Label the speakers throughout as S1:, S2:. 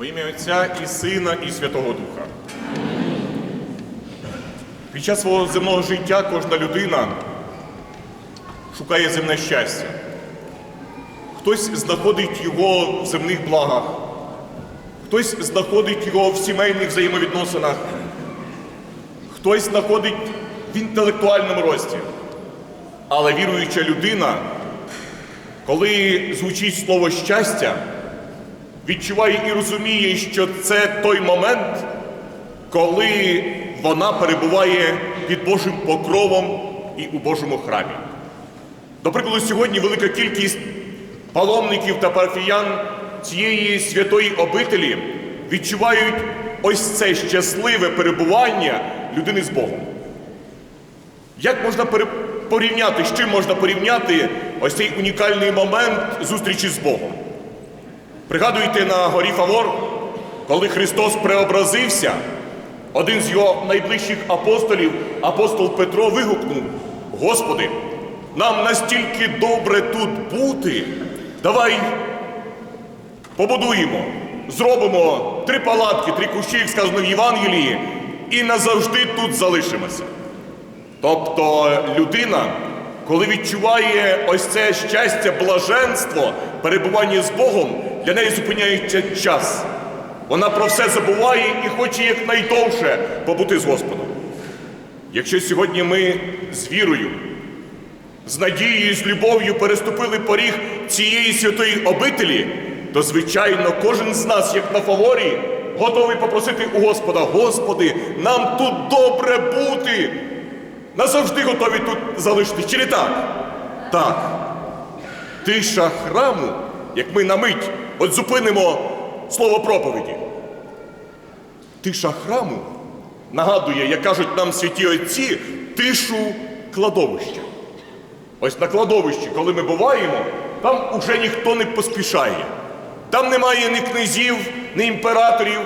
S1: Во ім'я Отця і Сина, і Святого Духа. Під час свого земного життя кожна людина шукає земне щастя. Хтось знаходить його в земних благах, хтось знаходить його в сімейних взаємовідносинах, хтось знаходить в інтелектуальному рості. Але віруюча людина, коли звучить слово щастя, відчуває і розуміє, що це той момент, коли вона перебуває під Божим покровом і у Божому храмі. До прикладу, сьогодні велика кількість паломників та парафіян цієї святої обителі відчувають ось це щасливе перебування людини з Богом. Як можна порівняти, з чим можна порівняти ось цей унікальний момент зустрічі з Богом? Пригадуєте на горі Фавор, коли Христос преобразився, один з його найближчих апостолів, апостол Петро, вигукнув: Господи, нам настільки добре тут бути, давай побудуємо, зробимо три палатки, три кущі, як сказано в Євангелії, і назавжди тут залишимося. Тобто людина, коли відчуває ось це щастя, блаженство, перебування з Богом, для неї зупиняється час. Вона про все забуває і хоче якнайдовше побути з Господом. Якщо сьогодні ми з вірою, з надією, з любов'ю переступили поріг цієї святої обителі, то, звичайно, кожен з нас, як на фаворі, готовий попросити у Господа: Господи, нам тут добре бути. Назавжди готові тут залишитись. Чи не так? Так. Тиша храму, як ми на мить, от зупинимо слово проповіді. Тиша храму нагадує, як кажуть нам святі отці, тишу кладовища. Ось на кладовищі, коли ми буваємо, там уже ніхто не поспішає. Там немає ні князів, ні імператорів,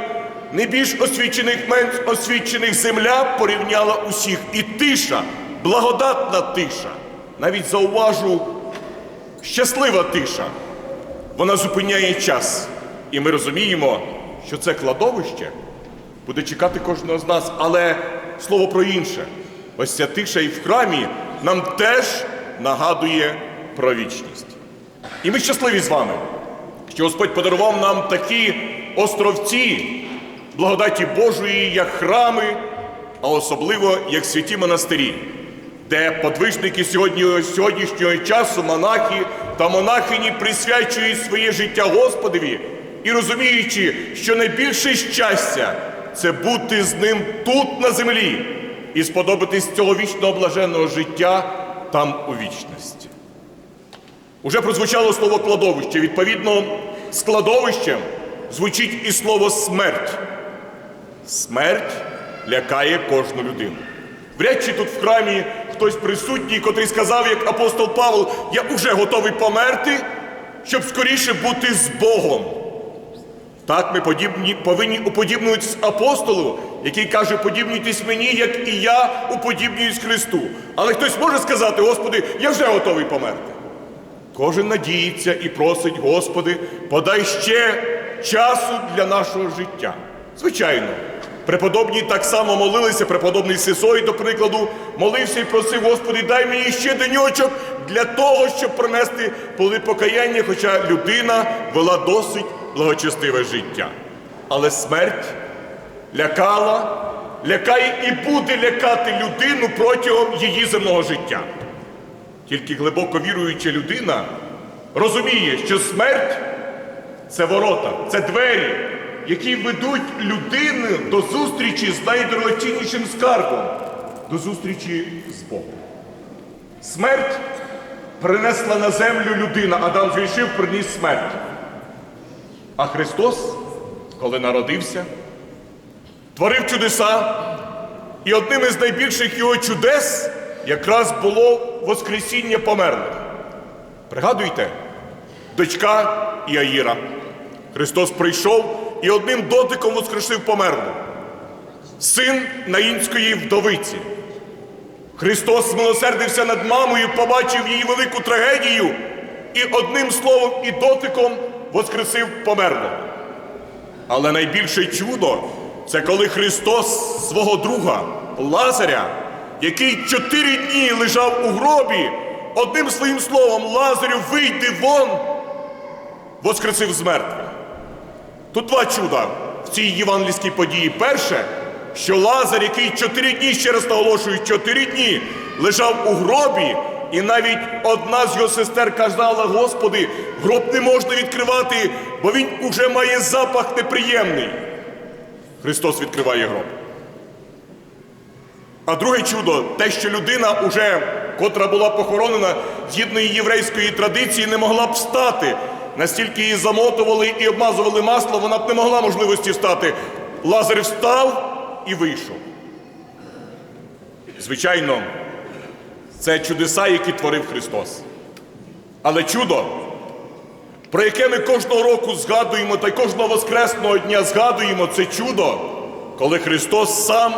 S1: ні більш освічених, менш освічених земля порівняла усіх. І тиша, благодатна тиша, навіть зауважу, щаслива тиша, вона зупиняє час. І ми розуміємо, що це кладовище буде чекати кожного з нас. Але слово про інше. Ось ця тиша і в храмі нам теж нагадує про вічність. І ми щасливі з вами, що Господь подарував нам такі островці благодаті Божої, як храми, а особливо як святі монастирі, де подвижники сьогодні, сьогоднішнього часу, монахи та монахині присвячують своє життя Господові і розуміючи, що найбільше щастя це бути з ним тут на землі і сподобатись цього вічного блаженного життя там у вічності. Уже прозвучало слово кладовище. Відповідно, з кладовищем звучить і слово смерть. Смерть лякає кожну людину. Вряд чи тут в храмі хтось присутній, котрий сказав, як апостол Павло, я уже готовий померти, щоб скоріше бути з Богом. Так ми подібні, повинні уподібнюватись апостолу, який каже, подібнюйтесь мені, як і я уподібнююсь Христу. Але хтось може сказати, Господи, я вже готовий померти. Кожен надіється і просить, Господи, подай ще часу для нашого життя. Звичайно, преподобні так само молилися, преподобний Сисой, до прикладу, молився і просив, Господи, дай мені ще деньочок для того, щоб принести поли покаяння, хоча людина вела досить благочестиве життя. Але смерть лякала, лякає і буде лякати людину протягом її земного життя. Тільки глибоко віруюча людина розуміє, що смерть це ворота, це двері, які ведуть людину до зустрічі з найдорогоціннішим скарбом, до зустрічі з Богом. Смерть принесла на землю людина, Адам зрішив, приніс смерть. А Христос, коли народився, творив чудеса, і одним із найбільших його чудес якраз було Воскресіння померлих. Пригадуйте, дочка Іаїра. Христос прийшов і одним дотиком воскресив померлу. Син наїнської вдовиці. Христос змилосердився над мамою, побачив її велику трагедію і одним словом і дотиком воскресив померлого. Але найбільше чудо це коли Христос свого друга Лазаря, який чотири дні лежав у гробі, одним своїм словом Лазарю вийди вон, воскресив з мертвих. Тут два чуда в цій євангельській події. Перше, що Лазар, який чотири дні, ще раз наголошую, чотири дні лежав у гробі, і навіть одна з його сестер казала, Господи, гроб не можна відкривати, бо він уже має запах неприємний. Христос відкриває гроб. А друге чудо, те, що людина, уже, котра була похоронена згідно єврейської традиції, не могла б встати. Настільки її замотували і обмазували масло, вона б не могла можливості встати. Лазар встав і вийшов. Звичайно, це чудеса, які творив Христос. Але чудо, про яке ми кожного року згадуємо та й кожного воскресного дня згадуємо, це чудо, коли Христос сам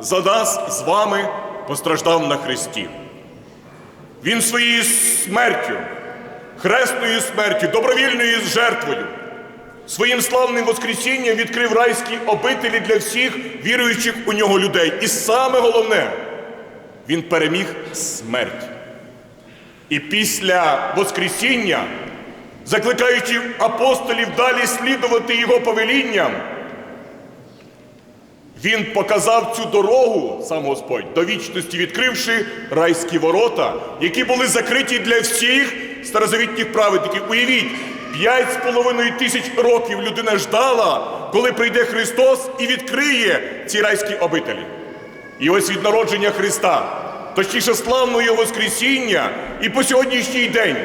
S1: за нас з вами постраждав на Христі. Він своєю смертю, хресною смертю, добровільною жертвою, своїм славним Воскресінням відкрив райські обителі для всіх віруючих у нього людей. І саме головне, він переміг смерть. І після Воскресіння, закликаючи апостолів далі слідувати його повелінням, він показав цю дорогу, сам Господь, до вічності, відкривши райські ворота, які були закриті для всіх старозавітніх праведників. Уявіть, п'ять з половиною тисяч років людина ждала, коли прийде Христос і відкриє ці райські обителі. І ось від народження Христа, точніше славного Його Воскресіння, і по сьогоднішній день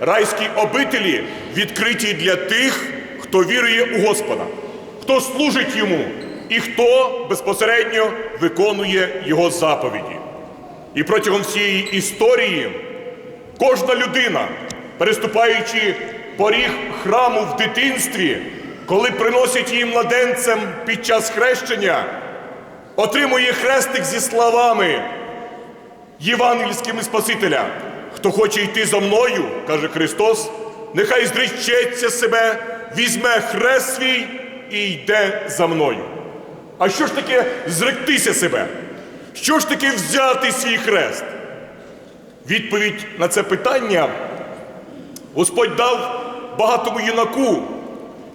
S1: райські обителі відкриті для тих, хто вірує у Господа, хто служить йому і хто безпосередньо виконує його заповіді. І протягом всієї історії кожна людина, переступаючи поріг храму в дитинстві, коли приносять її младенцем під час хрещення, отримує хрестик зі словами євангельськими Спасителя. Хто хоче йти за мною, каже Христос, нехай зречеться себе, візьме хрест свій і йде за мною. А що ж таке зректися себе? Що ж таке взяти свій хрест? Відповідь на це питання Господь дав багатому юнаку,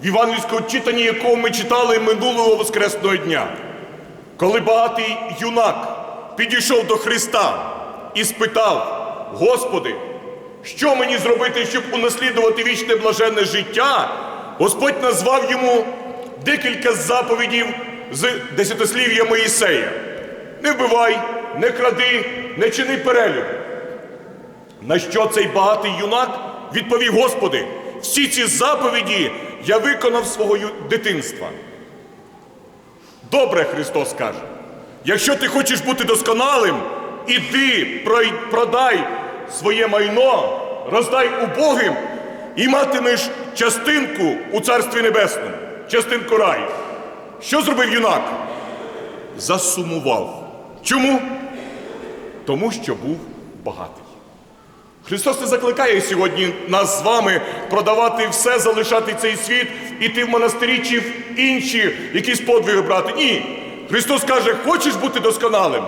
S1: в євангельському читанні якого ми читали минулого Воскресного дня. Коли багатий юнак підійшов до Христа і спитав, Господи, що мені зробити, щоб унаслідувати вічне блаженне життя, Господь назвав йому декілька заповідів з десятослів'я Моїсея. Не вбивай, не кради, не чини перелюб. На що цей багатий юнак відповів, Господи, всі ці заповіді я виконав свого дитинства. Добре, Христос каже. Якщо ти хочеш бути досконалим, іди, продай своє майно, роздай убогим і матимеш частинку у Царстві Небесному, частинку раю. Що зробив юнак? Засумував. Чому? Тому що був багатий. Христос не закликає сьогодні нас з вами продавати все, залишати цей світ, іти в монастирі чи в інші якісь подвиги брати. Ні. Христос каже, хочеш бути досконалим?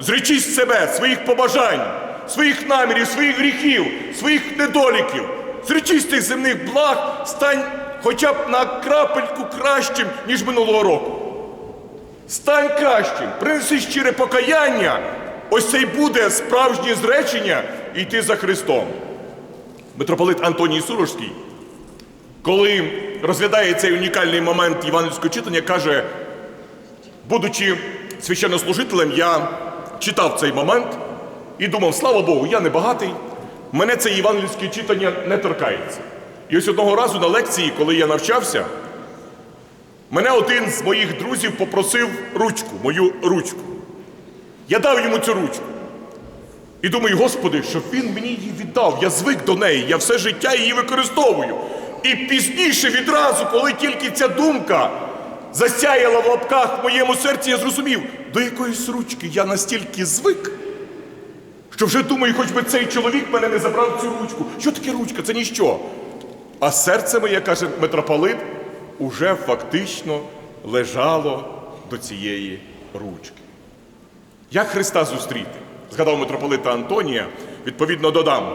S1: Зречись себе, своїх побажань, своїх намірів, своїх гріхів, своїх недоліків. Зречись цих земних благ, стань хоча б на крапельку кращим, ніж минулого року. Стань кращим, принеси щире покаяння. Ось це й буде справжнє зречення йти за Христом. Митрополит Антоній Сурожський, коли розглядає цей унікальний момент євангельського читання, каже, будучи священнослужителем, я читав цей момент і думав, слава Богу, я не багатий, мене це євангельське читання не торкається. І ось одного разу на лекції, коли я навчався, Мене один з моїх друзів попросив ручку, мою ручку. Я дав йому цю ручку. І думаю, Господи, щоб він мені її віддав. Я звик до неї, я все життя її використовую. І пізніше відразу, коли тільки ця думка засяяла в лапках в моєму серці, я зрозумів, до якоїсь ручки я настільки звик, що вже думаю, хоч би цей чоловік мене не забрав цю ручку. Що таке ручка? Це ніщо. А серце моє, каже митрополит, уже фактично лежало до цієї ручки. Як Христа зустріти? Згадав митрополита Антонія, відповідно додам.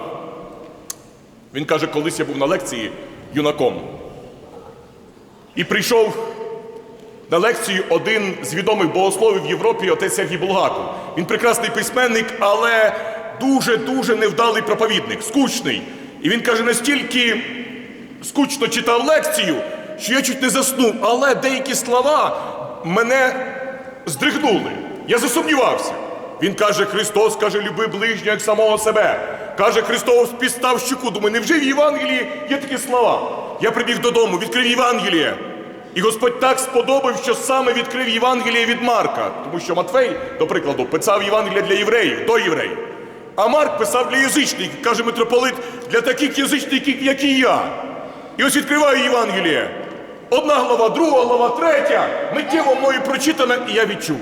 S1: Він каже, колись я був на лекції юнаком. І прийшов на лекцію один з відомих богословів в Європі, отець Сергій Булгаков. Він прекрасний письменник, але дуже-дуже невдалий проповідник, скучний. І він каже, настільки скучно читав лекцію, що я чуть не заснув, але деякі слова мене здригнули. Я засумнівався. Він каже, Христос каже, люби ближнього як самого себе. Каже, Христос підстав щуку. Думаю, невже в Євангелії є такі слова? Я прибіг додому, відкрив Євангеліє. І Господь так сподобав, що саме відкрив Євангеліє від Марка. Тому що Матфей, до прикладу, писав Євангелія для євреїв, до євреїв. А Марк писав для язичників, каже митрополит, для таких язичників, як і я. І ось відкриваю Євангеліє. Одна глава, друга глава, третя. Миттєво мною прочитана, і я відчув.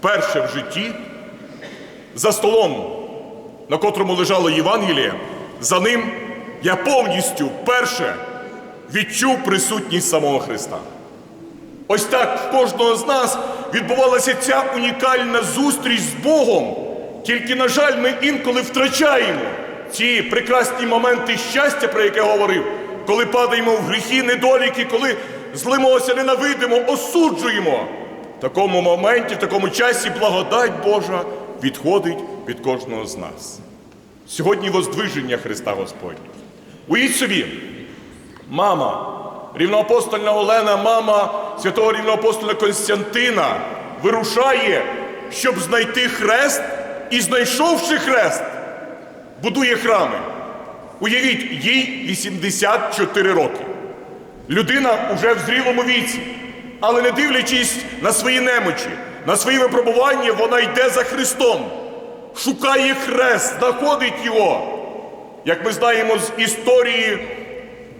S1: Вперше в житті за столом, на котрому лежало Євангеліє, за ним я повністю вперше відчув присутність самого Христа. Ось так в кожного з нас відбувалася ця унікальна зустріч з Богом. Тільки, на жаль, ми інколи втрачаємо ці прекрасні моменти щастя, про яке говорив, коли падаємо в гріхи, недоліки, коли злимося, ненавидимо, осуджуємо. В такому моменті, в такому часі благодать Божа відходить від кожного з нас. Сьогодні воздвиження Христа Господня. Уїдь собі, мама, рівноапостольна Олена, мама святого рівноапостоля Константина вирушає, щоб знайти хрест і, знайшовши хрест, будує храми. Уявіть, їй 84 роки. Людина уже в зрілому віці, але не дивлячись на свої немочі, на свої випробування, вона йде за Христом, шукає хрест, знаходить його. Як ми знаємо з історії,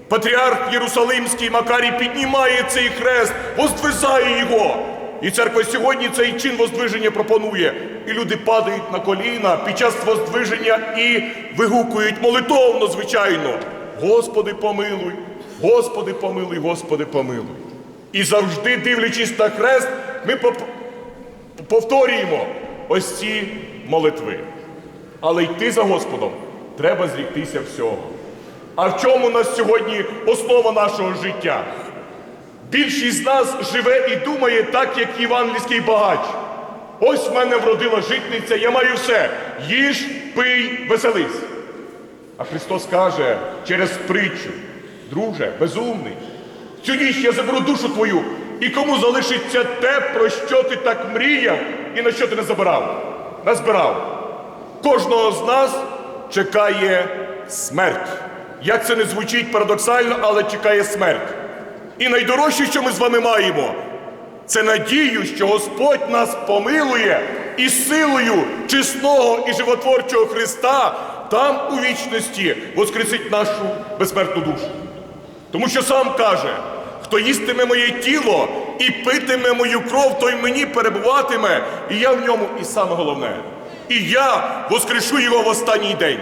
S1: патріарх Єрусалимський Макарій піднімає цей хрест, воздвизає його. І церква сьогодні цей чин воздвиження пропонує. І люди падають на коліна під час воздвиження і вигукують молитовно, звичайно. Господи, помилуй, Господи, помилуй, Господи, помилуй. І завжди, дивлячись на хрест, ми повторюємо ось ці молитви. Але йти за Господом треба зріктися всього. А в чому у нас сьогодні основа нашого життя? Більшість з нас живе і думає так, як євангельський багач. Ось в мене вродила житниця, я маю все. Їж, пий, веселись. А Христос каже через притчу, друже, безумний, цю ніч я заберу душу твою, і кому залишиться те, про що ти так мріяв і на що ти не забирав, назбирав. Кожного з нас чекає смерть. Як це не звучить парадоксально, але чекає смерть. І найдорожче, що ми з вами маємо, це надію, що Господь нас помилує і силою чесного і животворчого Христа там у вічності воскресить нашу безсмертну душу. Тому що сам каже, хто їстиме моє тіло і питиме мою кров, той мені перебуватиме, і я в ньому, і саме головне. І я воскрешу його в останній день.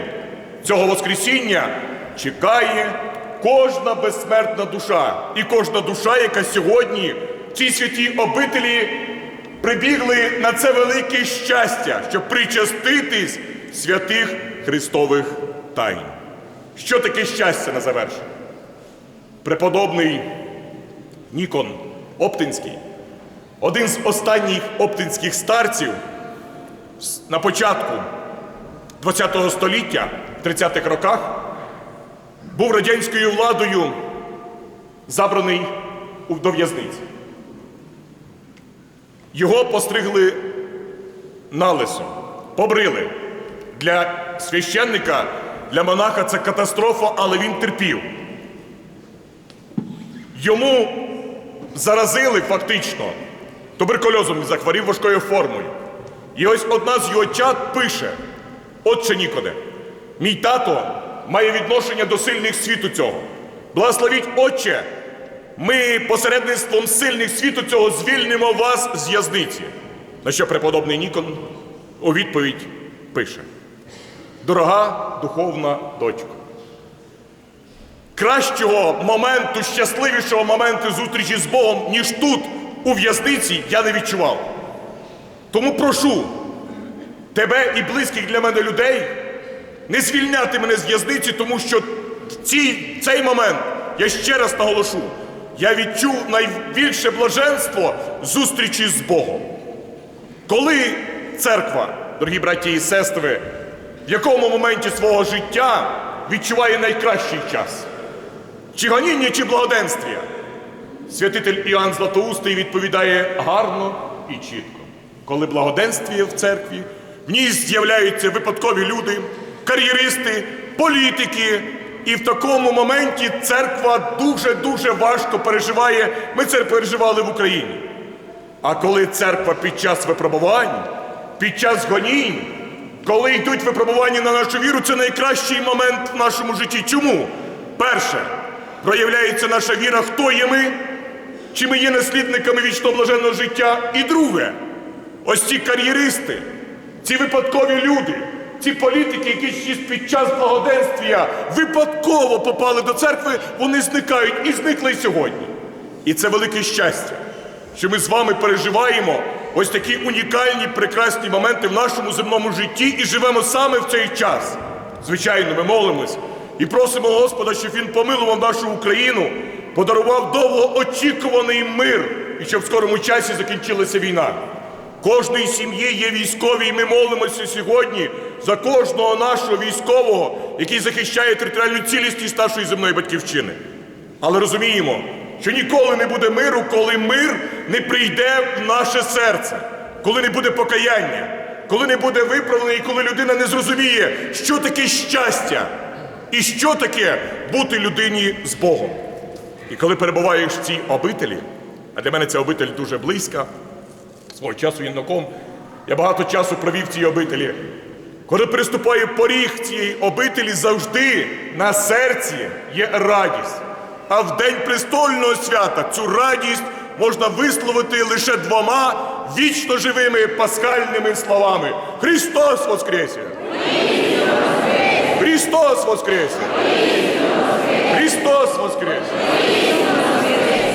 S1: Цього Воскресіння чекає кожна безсмертна душа. І кожна душа, яка сьогодні в цій святій обителі прибігли на це велике щастя, щоб причаститись святих Христових тайн. Що таке щастя на завершення? Преподобний Нікон Оптинський, один з останніх оптинських старців на початку ХХ століття, в 30-х роках, був радянською владою забраний у- в'язниці. Його постригли на лисо, побрили. Для священника, для монаха це катастрофа, але він терпів. Йому заразили фактично туберкульозом захворів важкою формою. І ось одна з його чат пише: Отче Нікоде, мій тато має відношення до сильних світу цього. Благословіть, Отче, ми посередництвом сильних світу цього звільнимо вас з в'язниці. На що преподобний Нікон у відповідь пише: Дорога духовна дочко, кращого моменту, щасливішого моменту зустрічі з Богом, ніж тут, у в'язниці, я не відчував. Тому прошу тебе і близьких для мене людей не звільняти мене з в'язниці, тому що в ці, цей момент, я ще раз наголошу, я відчув найбільше блаженство зустрічі з Богом. Коли церква, дорогі браті і сестри, в якому моменті свого життя відчуває найкращий час? Чи гоніння, чи благоденствія? Святитель Іоанн Златоустий відповідає гарно і чітко. Коли благоденствіє в церкві, в ній з'являються випадкові люди, кар'єристи, політики. І в такому моменті церква дуже-дуже важко переживає. Ми це переживали в Україні. А коли церква під час випробувань, під час гонінь, коли йдуть випробування на нашу віру, це найкращий момент в нашому житті. Чому? Перше, проявляється наша віра, хто є ми, чи ми є наслідниками вічно блаженного життя. І друге, ось ці кар'єристи, ці випадкові люди, ці політики, які під час благоденствія випадково попали до церкви, вони зникають і зникли сьогодні. І це велике щастя, що ми з вами переживаємо ось такі унікальні прекрасні моменти в нашому земному житті і живемо саме в цей час. Звичайно, ми молимось і просимо Господа, щоб Він помилував нашу Україну, подарував довгоочікуваний мир і щоб в скорому часі закінчилася війна. Кожної сім'ї є військові, і ми молимося сьогодні за кожного нашого військового, який захищає територіальну цілісність нашої земної батьківщини. Але розуміємо, що ніколи не буде миру, коли мир не прийде в наше серце, коли не буде покаяння, коли не буде виправлення, і коли людина не зрозуміє, що таке щастя і що таке бути людині з Богом. І коли перебуваєш в цій обителі, а для мене ця обитель дуже близька, свого часу юнаком, я багато часу провів в цій обителі. Коли приступає поріг цієї обителі, завжди на серці є радість. А в день престольного свята цю радість можна висловити лише двома вічно живими пасхальними словами: Христос Воскресе! Христос Воскресе! Христос Воскресе!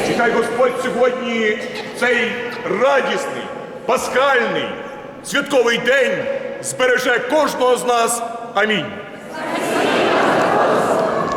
S1: І хай Господь сьогодні цей радісний, пасхальний, святковий день збереже кожного з нас. Амінь.